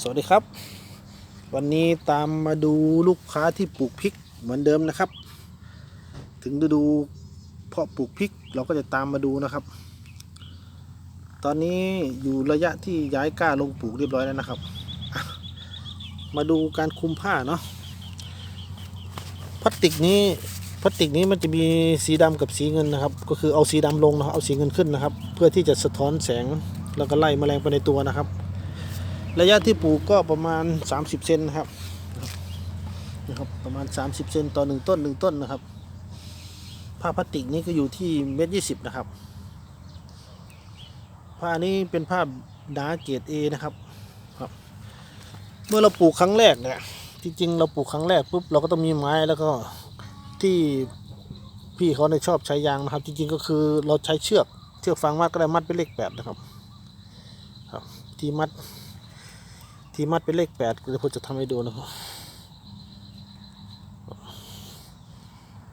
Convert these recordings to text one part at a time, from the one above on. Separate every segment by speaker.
Speaker 1: สวัสดีครับ วันนี้ตามมาดูลูกค้าที่ปลูกพริกเหมือนเดิมนะครับ ถึงฤดูเพาะปลูกพริกเราก็จะตามมาดูนะครับ ตอนนี้อยู่ระยะที่ย้ายกล้าลงปลูกเรียบร้อยแล้วนะครับ มาดูการคุมผ้าเนาะพลาสติกนี้พลาสติกนี้มันจะมีสีดำกับสีเงินนะครับ ก็คือเอาสีดำลงนะครับเอาสีเงินขึ้นนะครับ เพื่อที่จะสะท้อนแสงแล้วก็ไล่แมลงไปในตัวนะครับ ระยะที่ปลูกก็ประมาณ 30 เซนนะครับนะครับประมาณ 30 เซนต่อหนึ่งต้นหนึ่งต้นนะครับ ผ้าพลาสติกนี้ก็อยู่ที่เมตรยี่สิบนะครับ ผ้านี้เป็นผ้าดาเกรดเอนะครับครับ เมื่อเราปลูกครั้งแรกเนี่ยจริงๆเราปลูกครั้งแรกปุ๊บเราก็ต้องมีไม้แล้วก็ที่พี่เขาในชอบใช้ยางนะครับ จริงๆก็คือเราใช้เชือกเชือกฟางมัดก็ได้มัดเป็นเลขแปดนะครับ ครับ ที่มัด ที่มัดเป็นเลขแปดเดี๋ยวผมจะทำให้ดูนะครับ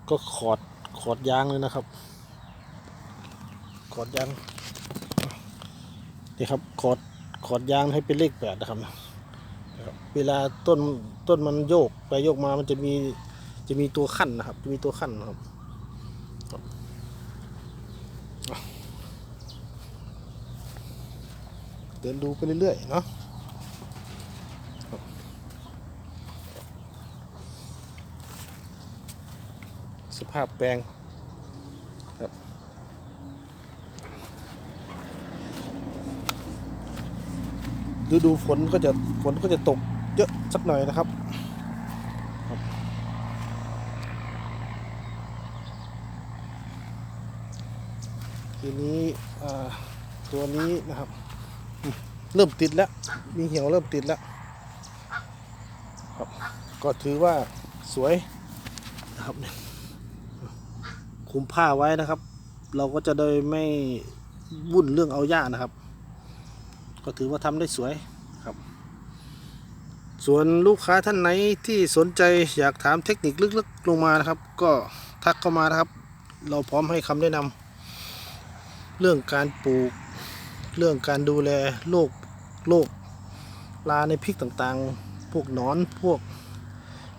Speaker 1: ก็ขอดขอดยางเลยนะครับ ขอดยางนี่ครับขอดขอดยางให้เป็นเลขแปดนะครับเวลาต้นต้นมันโยกไปโยกมามันจะมีจะมีตัวขั้นนะครับ จะมีตัวขั้นนะครับเดินดูไปเรื่อยๆเนาะ สภาพแปลงครับฤดูฝนก็จะฝนก็จะตกเยอะสักหน่อยนะครับทีนี้ตัวนี้นะครับ เริ่มติดแล้ว มีเหี่ยวเริ่มติดแล้วครับก็ถือว่าสวยนะครับเนี่ย คุมผ้าไว้นะครับ เราก็จะโดยไม่วุ่นเรื่องเอาหญ้านะครับ ก็ถือว่าทำได้สวยครับ ส่วนลูกค้าท่านไหนที่สนใจอยากถามเทคนิคลึกๆลงมานะครับ ก็ทักเข้ามานะครับ เราพร้อมให้คำแนะนำเรื่องการปลูก เรื่องการดูแลโรคโรคลาในพริกต่างๆ พวกหนอนพวก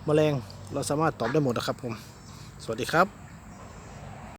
Speaker 1: แมลงเราสามารถตอบได้หมดนะครับผม สวัสดีครับ